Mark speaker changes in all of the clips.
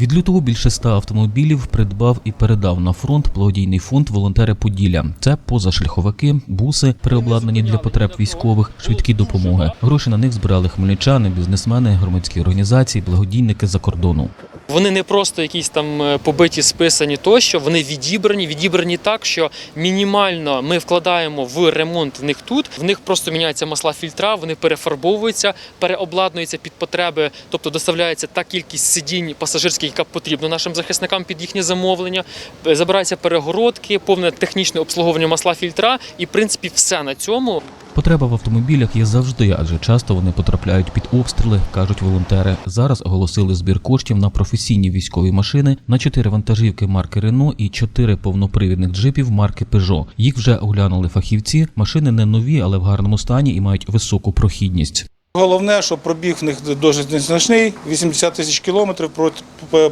Speaker 1: Від лютого більше ста автомобілів придбав і передав на фронт благодійний фонд Волонтери Поділля. Це позашляховики, буси, переобладнані для потреб військових, швидкі допомоги. Гроші на них збирали хмельничани, бізнесмени, громадські організації, благодійники за кордону.
Speaker 2: Вони не просто якісь там е, побиті, списані тощо, вони відібрані, відібрані так, що мінімально ми вкладаємо в ремонт в них тут. В них просто міняються масла фільтра, вони перефарбовуються, переобладнуються під потреби, тобто доставляється та кількість сидінь пасажирських, яка потрібна нашим захисникам під їхнє замовлення. Е, Забираються перегородки, повне технічне обслуговування масла фільтра, і в принципі все на цьому.
Speaker 1: Потреба в автомобілях є завжди, адже часто вони потрапляють під обстріли, кажуть волонтери. Зараз оголосили збір коштів на професійні військові машини, на чотири вантажівки марки Рено і чотири повнопривідних джипів марки Peugeot. Їх вже оглянули фахівці. Машини не нові, але в гарному стані і мають високу прохідність.
Speaker 3: Головне, що пробіг в них досить незначний, 80 тисяч кілометрів проти,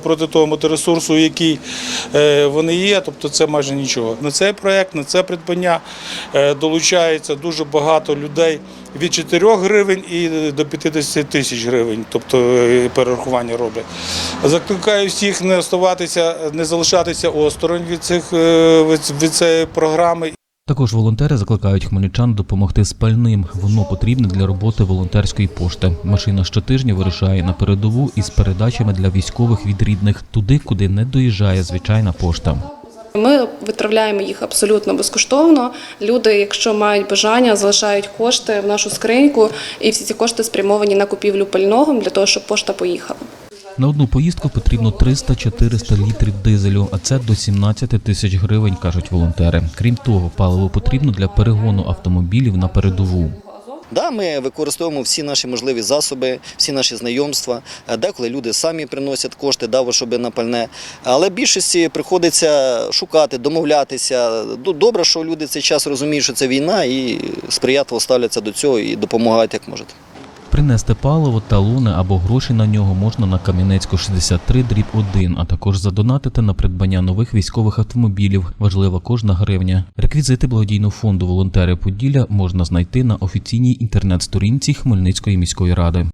Speaker 3: проти того моторесурсу, який е, вони є, тобто це майже нічого. На цей проект, на це придбання е, долучається дуже багато людей від 4 гривень і до 50 тисяч гривень, тобто е, перерахування роблять. Закликаю всіх не оставатися, не залишатися осторонь від цих е, від, від цієї програми.
Speaker 1: Також волонтери закликають хмельничан допомогти з пальним. Воно потрібне для роботи волонтерської пошти. Машина щотижня вирушає на передову із передачами для військових від рідних туди, куди не доїжджає звичайна пошта.
Speaker 4: Ми відправляємо їх абсолютно безкоштовно. Люди, якщо мають бажання, залишають кошти в нашу скриньку, і всі ці кошти спрямовані на купівлю пального для того, щоб пошта поїхала.
Speaker 1: На одну поїздку потрібно 300-400 літрів дизелю, а це до 17 тисяч гривень, кажуть волонтери. Крім того, паливо потрібно для перегону автомобілів на передову.
Speaker 5: Да, ми використовуємо всі наші можливі засоби, всі наші знайомства. Е, Деколи люди самі приносять кошти, да, щоб на пальне. Але більшості приходиться шукати, домовлятися. Добре, що люди цей час розуміють, що це війна, і сприятливо ставляться до цього і допомагають як можуть.
Speaker 1: Принести паливо, талони або гроші на нього можна на Кам'янецьку 63 дріб 1, а також задонатити на придбання нових військових автомобілів. Важлива кожна гривня. Реквізити благодійного фонду волонтери Поділля можна знайти на офіційній інтернет-сторінці Хмельницької міської ради.